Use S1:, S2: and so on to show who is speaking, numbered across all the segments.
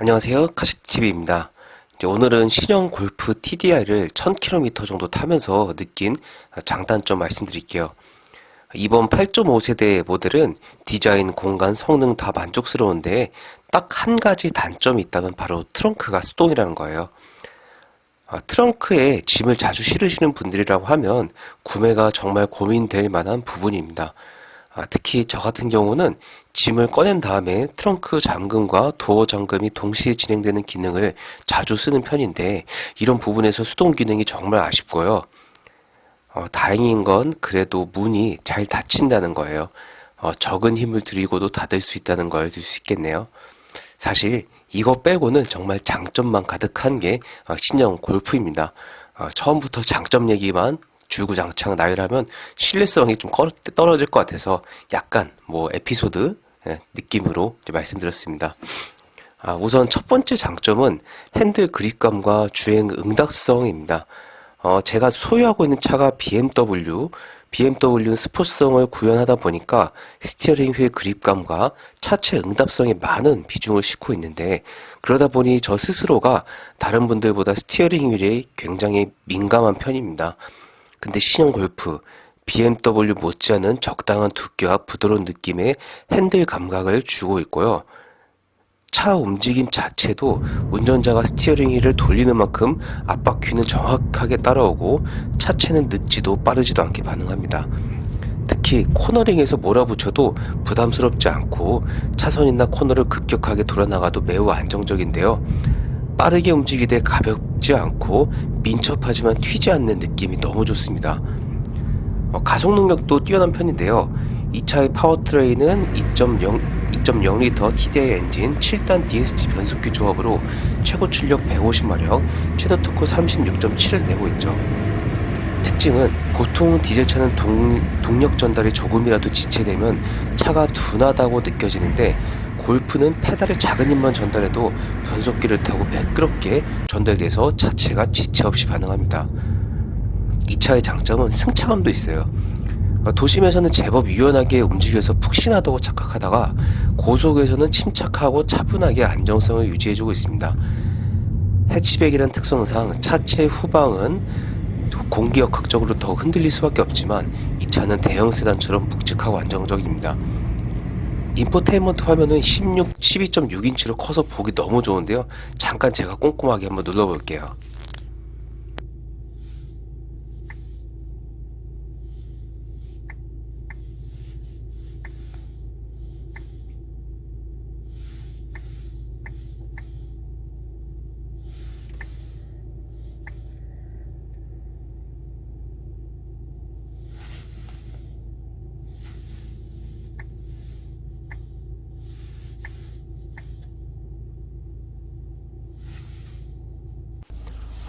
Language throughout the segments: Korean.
S1: 안녕하세요. 카시TV입니다. 오늘은 신형 골프 TDI를 1000km 정도 타면서 느낀 장단점 말씀드릴게요. 이번 8.5세대 모델은 디자인, 공간, 성능 다 만족스러운데 딱 한 가지 단점이 있다면 바로 트렁크가 수동이라는 거예요. 아, 트렁크에 짐을 자주 실으시는 분들이라고 하면 구매가 정말 고민될 만한 부분입니다. 아, 특히 저 같은 경우는 짐을 꺼낸 다음에 트렁크 잠금과 도어 잠금이 동시에 진행되는 기능을 자주 쓰는 편인데 이런 부분에서 수동 기능이 정말 아쉽고요. 어, 다행인 건 그래도 문이 잘 닫힌다는 거예요. 어, 적은 힘을 들이고도 닫을 수 있다는 걸들수 있겠네요. 사실 이거 빼고는 정말 장점만 가득한 게 어, 신형 골프입니다. 어, 처음부터 장점 얘기만 주구장창 나열하면 신뢰성이 좀 꺼- 떨어질 것 같아서 약간 뭐 에피소드 예, 느낌으로 말씀드렸습니다. 아, 우선 첫 번째 장점은 핸들 그립감과 주행 응답성입니다. 어, 제가 소유하고 있는 차가 BMW, BMW는 스포츠성을 구현하다 보니까 스티어링 휠 그립감과 차체 응답성에 많은 비중을 싣고 있는데 그러다 보니 저 스스로가 다른 분들보다 스티어링 휠에 굉장히 민감한 편입니다. 근데 신형 골프, BMW 못지않은 적당한 두께와 부드러운 느낌의 핸들 감각을 주고 있고요. 차 움직임 자체도 운전자가 스티어링 휠을 돌리는 만큼 앞바퀴는 정확하게 따라오고 차체는 늦지도 빠르지도 않게 반응합니다. 특히 코너링에서 몰아붙여도 부담스럽지 않고 차선이나 코너를 급격하게 돌아나가도 매우 안정적인데요. 빠르게 움직이되 가볍지 않고 민첩하지만 튀지 않는 느낌이 너무 좋습니다. 어, 가속 능력도 뛰어난 편인데요. 이 차의 파워트레인은 2.0 2.0리터 TDI 엔진 7단 DSG 변속기 조합으로 최고 출력 150마력, 최대 토크 36.7을 내고 있죠. 특징은 보통 디젤차는 동, 동력 전달이 조금이라도 지체되면 차가 둔하다고 느껴지는데 골프는 페달에 작은 힘만 전달해도 변속기를 타고 매끄럽게 전달돼서 차체가 지체 없이 반응합니다. 이 차의 장점은 승차감도 있어요. 어, 도심에서는 제법 유연하게 움직여서 푹신하다고 착각하다가 고속에서는 침착하고 차분하게 안정성을 유지해주고 있습니다. 해치백이란 특성상 차체 후방은 공기역학적으로 더 흔들릴 수밖에 없지만 이 차는 대형 세단처럼 묵직하고 안정적입니다. 인포테인먼트 화면은 16, 12.6인치로 커서 보기 너무 좋은데요. 잠깐 제가 꼼꼼하게 한번 눌러볼게요.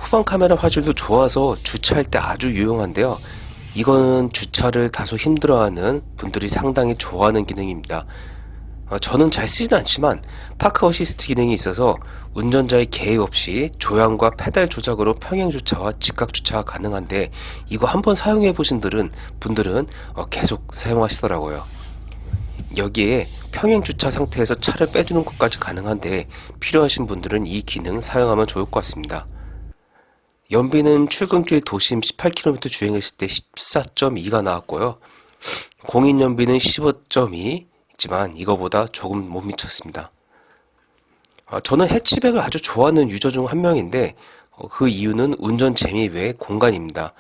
S1: 후방 카메라 화질도 좋아서 주차할 때 아주 유용한데요. 이거는 주차를 다소 힘들어하는 분들이 상당히 좋아하는 기능입니다. 어, 저는 잘 쓰지는 않지만 파크 어시스트 기능이 있어서 운전자의 개입 없이 조향과 페달 조작으로 평행 주차와 직각 주차가 가능한데 이거 한번 사용해 보신 분들은 분들은 어, 계속 사용하시더라고요. 여기에 평행 주차 상태에서 차를 빼주는 것까지 가능한데 필요하신 분들은 이 기능 사용하면 좋을 것 같습니다. 연비는 출근길 도심 18km 주행했을 때 14.2가 나왔고요. 공인 연비는 15.2 있지만 이거보다 조금 못 미쳤습니다. 아, 저는 해치백을 아주 좋아하는 유저 중 한 명인데 어, 그 이유는 운전 재미 외에 공간입니다.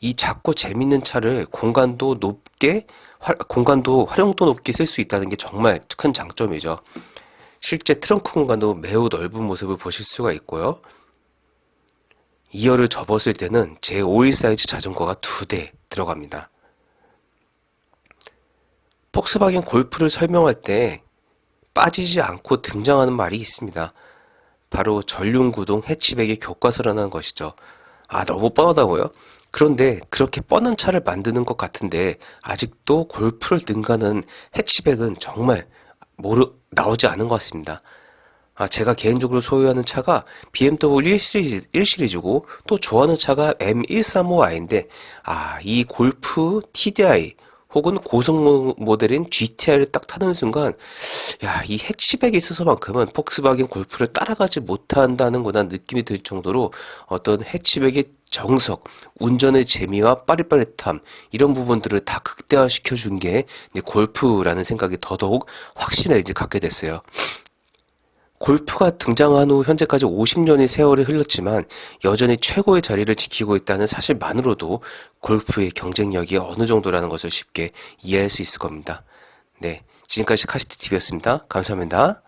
S1: 이 작고 재밌는 차를 공간도 높게 화- 공간도 활용도 높게 쓸 수 있다는 게 정말 큰 장점이죠. 실제 트렁크 공간도 매우 넓은 모습을 보실 수가 있고요. 2열을 접었을 때는 제 5일 사이즈 자전거가 두 대 들어갑니다. 폭스바겐 골프를 설명할 때 빠지지 않고 등장하는 말이 있습니다. 바로 전륜구동 해치백의 교과서라는 것이죠. 아, 너무 뻔하다고요? 그런데 그렇게 뻔한 차를 만드는 것 같은데 아직도 골프를 능가하는 해치백은 정말 모르, 나오지 않은 것 같습니다. 아, 제가 개인적으로 소유하는 차가 BMW 1 시리즈, 1 시리즈고 또 좋아하는 차가 M135i인데 아, 이 골프 TDI 혹은 고성 모델인 GTI를 딱 타는 순간 야, 이 해치백에 있어서만큼은 폭스바겐 골프를 따라가지 못한다는구나 느낌이 들 정도로 어떤 해치백의 정석, 운전의 재미와 빠릿빠릿함 이런 부분들을 다 극대화시켜 준 게 골프라는 생각이 더더욱 확신을 이제 갖게 됐어요. 골프가 등장한 후 현재까지 50년의 세월이 흘렀지만 여전히 최고의 자리를 지키고 있다는 사실만으로도 골프의 경쟁력이 어느 정도라는 것을 쉽게 이해할 수 있을 겁니다. 네. 지금까지 카시트 TV였습니다. 감사합니다.